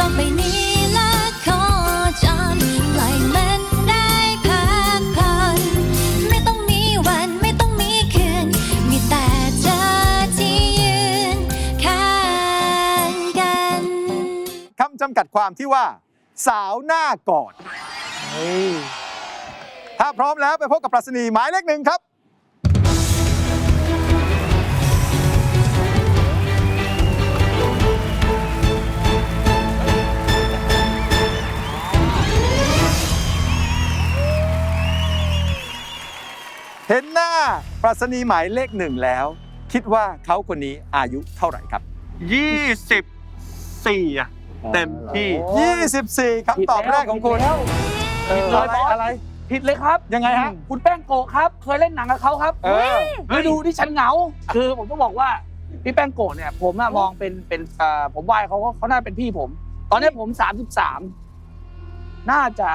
โลกใบนี้และขอจำปล่อยมันได้พักผ่อนไม่ต้องมีวันไม่ต้องมีคืน มีแต่เธอที่ยืนข้างกัน คำจำกัดความที่ว่า สาวหน้ากอด ถ้าพร้อมแล้วไปพบกับปรัชนีหมายเลขหนึ่งครับ ปรัชนีหมายเลขหนึ่งแล้ว คิดว่าเขาคนนี้อายุเท่าไหร่ครับ ยี่สิบสี่อะเต็มที่ 24คำตอบแรกของคุณผิดเลยบอสอะไร ผิดเลยครับยังไงฮะ คุณแป้งโกะครับ เคยเล่นหนังกับเขาครับเออ ฤดูที่ฉันเหงา คือผมต้องบอกว่าพี่แป้งโกะเนี่ย ผมอะมองเป็นเป็นเอ่อผมไหว้เขาเขาเขาน่าเป็นพี่ผม ตอนนี้ผม 33 น่าจะ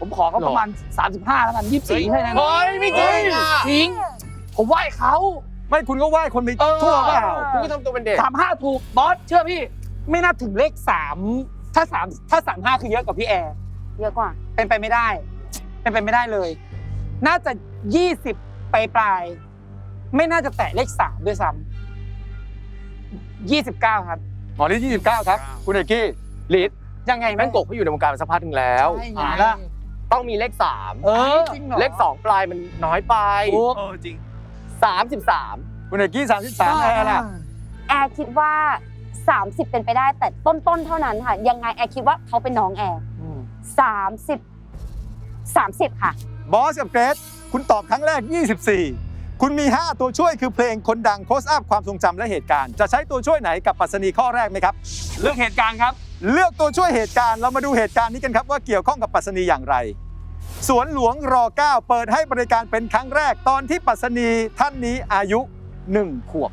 ผมขอเขาประมาณ 35 แล้วกัน 24ให้นะเฮ้ยไม่จริงอะ จริง ผมไหว้เขาไม่คุณก็ไหว้คนไปทั่วเปล่าคุณก็ทำตัวเป็นเด็กสามห้าถูกบอสเชื่อพี่ไม่น่าถึงเลขสามถ้าสามถ้าสามห้าคือเยอะกว่าพี่แอร์เยอะกว่า เป็นไปไม่ได้ เป็นไปไม่ได้เลย น่าจะยี่สิบปลายปลายๆไม่น่าจะแตะเลขสามด้วยซ้ำยี่สิบเก้าครับหมอที่29ครับ คุณเอกกี้ลิศยังไงแม่งโกะเขาอยู่ในวงการมาสักพักหนึงแล้วใช่ไงอ่าละต้องมีเลขสามเออเลขสองปลายมันน้อยไปถูกเออจริง สามสิบสามคุณเอกกี้33แอร์ล่ะแอร์คิดว่า 30 เป็นไปได้แต่ต้นๆเท่านั้นค่ะ ยังไงแอร์คิดว่าเขาเป็นน้องแอร์30 30ค่ะ บอสกับเกรซคุณตอบครั้งแรก 24 คุณมี 5 ตัวช่วยคือเพลงคนดังโคสอัพความทรงจำและเหตุการณ์ จะใช้ตัวช่วยไหนกับปรัสนีข้อแรกไหมครับ เลือกเหตุการณ์ครับ เลือกตัวช่วยเหตุการณ์เรามาดูเหตุการณ์นี้กันครับว่าเกี่ยวข้องกับปรัสนีอย่างไร สวนหลวงร9เปิดให้บริการเป็นครั้งแรกตอนที่ปรัสนีท่านนี้อายุ 1 ขวบ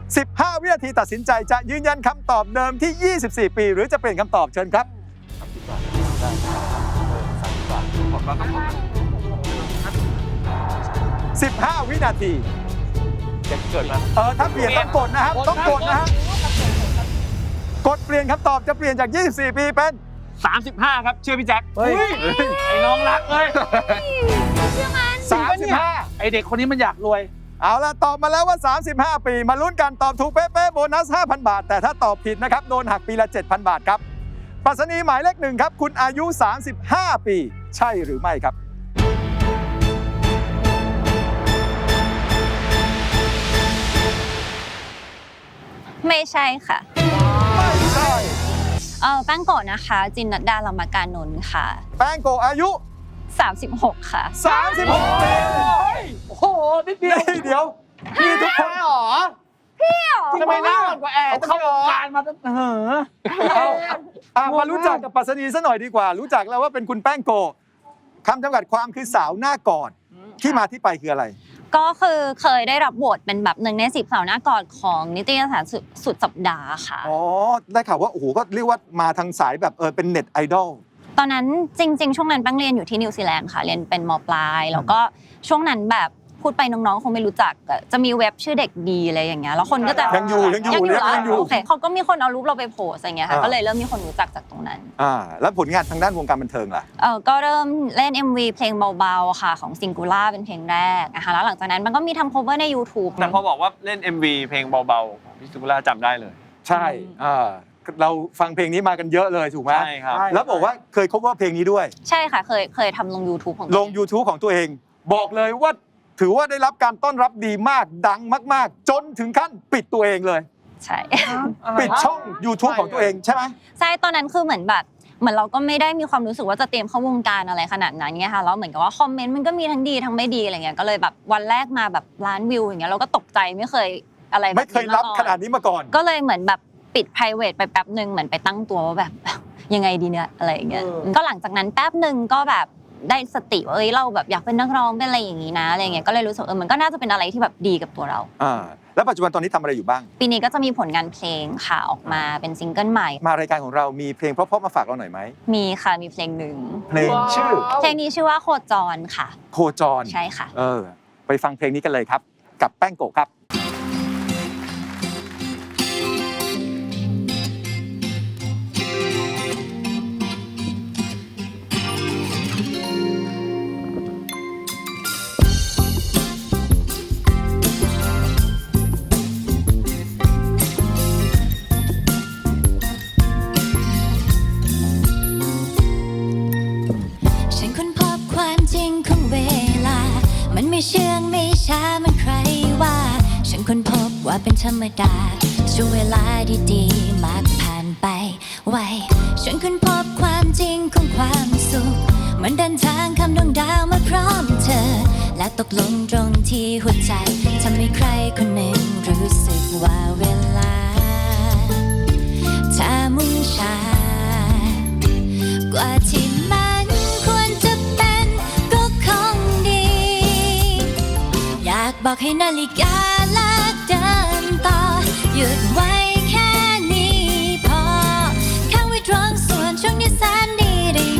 15 วินาทีตัดสินใจจะยืนยันคำตอบเดิมที่ 24 ปี หรือจะเปลี่ยนคำตอบเชิญครับ15วินาทีเกิดมาเออถ้าเปลี่ยนต้องกดนะครับต้องกดนะฮะกดเปลี่ยนคำตอบจะเปลี่ยนจาก 24 ปีเป็น สามสิบห้าครับ เชื่อพี่แจ็คเฮ้ย ไอ้น้องรักเลย35ไอเด็กคนนี้มันอยากรวย เอาล่ะ ตอบมาแล้วว่า 35 ปี มาลุ้นกันตอบถูกเป๊ะๆโบนัส 5,000 บาท แต่ถ้าตอบผิดนะครับ โดนหักปีละ 7,000 บาทครับปรัสนีหมายเลขหนึ่งครับ คุณอายุ 35 ปี ใช่หรือไม่ครับ ไม่ใช่ค่ะไม่ใช่ เออแป้งโกะนะคะ จินนัดดาลามาการนนท์ค่ะ แป้งโกะอายุ 36 ค่ะ 36ปีโอ้โหนิดเดียวนี่เดี๋ยวมีทุกคนหรอทำไมหน้าอ่อนกว่าแอร์เขาเข้าวงการมาตั้งเออเอาอะมารู้จักกับปรัสนีซะหน่อยดีกว่า รู้จักแล้วว่าเป็นคุณแป้งโกะคำจำกัดความคือสาวหน้ากอดที่มาที่ไปคืออะไร ก็คือเคยได้รับโหวตเป็นแบบหนึ่งในสิบสาวหน้ากอดของนิตยสารสุดสุดสัปดาห์ค่ะ อ๋อ ได้ข่าวว่าโอ้โหก็เรียกว่ามาทางสายแบบเออเป็นเน็ตไอดอลตอนนั้นจริง ๆ ช่วงนั้นแป้งเรียนอยู่ที่นิวซีแลนด์ค่ะ เรียนเป็นมปลาย แล้วก็ช่วงนั้นแบบ พูดไปน้องๆ คงไม่รู้จักอะจะมีเว็บชื่อเด็กดีอะไรอย่างเงี้ยแล้วคนก็จะยังอยู่ยังอยู่ยังอยู่ยังเหรออยู่ โอเคเขาก็มีคนเอารูปเราไปโพสอะไรเงี้ยค่ะอ่า ก็เลยเริ่มมีคนรู้จักจากตรงนั้นอ่าแล้วผลงานทางด้านวงการบันเทิงล่ะ เออก็เริ่มเล่น MV เพลงเบาๆค่ะของซิงคูล่าเป็นเพลงแรกนะคะแล้วหลังจากนั้นมันก็มีทำ cover ใน YouTube แต่พอบอกว่าเล่น MV เพลงเบาๆของพี่สุกุล่าจำได้เลย ใช่อ่าเราฟังเพลงนี้มากันเยอะเลยถูกไหมใช่ครับ แล้วบอกว่าเคย cover เพลงนี้ด้วย ใช่ค่ะเคยเคยทำลง YouTube ของตัวลง เอ YouTube ของตัวเอง บอกเลยว่า ถือว่าได้รับการต้อนรับดีมากดังมาก ๆ จนถึงขั้นปิดตัวเองเลย ใช่ ปิดช่อง YouTube ของตัวเองใช่ไหม ใช่ตอนนั้นคือเหมือนแบบเหมือนเราก็ไม่ได้มีความรู้สึกว่าจะเตรียมเข้าวงการอะไรขนาดนั้นเงี้ยค่ะแล้วเหมือนกับว่าคอมเมนต์มันก็มีทั้งดีทั้งไม่ดีอะไรเงี้ยก็เลยแบบวันแรกมาแบบล้านวิวอย่างเงี้ยเราก็ตกใจไม่เคยอะไรแบบไม่เคยรับก่อขนาดนี้มาก่อน ก็เลยเหมือนแบบปิด p r i v a t ไปแป๊บหนึ่งเหมือนไปตั้งตัวว่าแบบ ยังไงดีเนี่ยอะไรอย่างเงี้ยก็หลังจากนั้นแป๊บหนึ่งก็แบบ ได้สติว่าเอ้ยเราแบบอยากเป็นนักร้องเป็นอะไรอย่างงี้นะอะไรเงี้ยก็เลยรู้สึกเออมันก็น่าจะเป็นอะไรที่แบบดีกับตัวเรา อ่าแล้วปัจจุบันตอนนี้ทำอะไรอยู่บ้าง ปีนี้ก็จะมีผลงานเพลงค่ะออกมาเป็นซิงเกิลใหม่ มารายการของเรามีเพลงเพราะๆมาฝากเราหน่อยไหมมีค่ะมีเพลงหนึ่งเพลงชื่อ เพลงนี้ชื่อว่าโคจรค่ะ โคจรใช่ค่ะ เออ ไปฟังเพลงนี้กันเลยครับ กับแป้งโกะครับ ช้ามันใครว่า ฉันค้นพบว่าเป็นธรรมดา ช่วงเวลาดีๆมักผ่านไปไวฉันค้นพบความจริงของความสุข มันเดินทางคำดวงดาวมาพร้อมเธอ และตกลงตรงที่หัวใจทำให้ใครคนหนึ่งรู้สึกว่าเวลา บอกให้นาฬิกาลากเดินต่อ หยุดไว้แค่นี้พอข้าไว้ตรงส่วนช่วงนี้แสนดีได้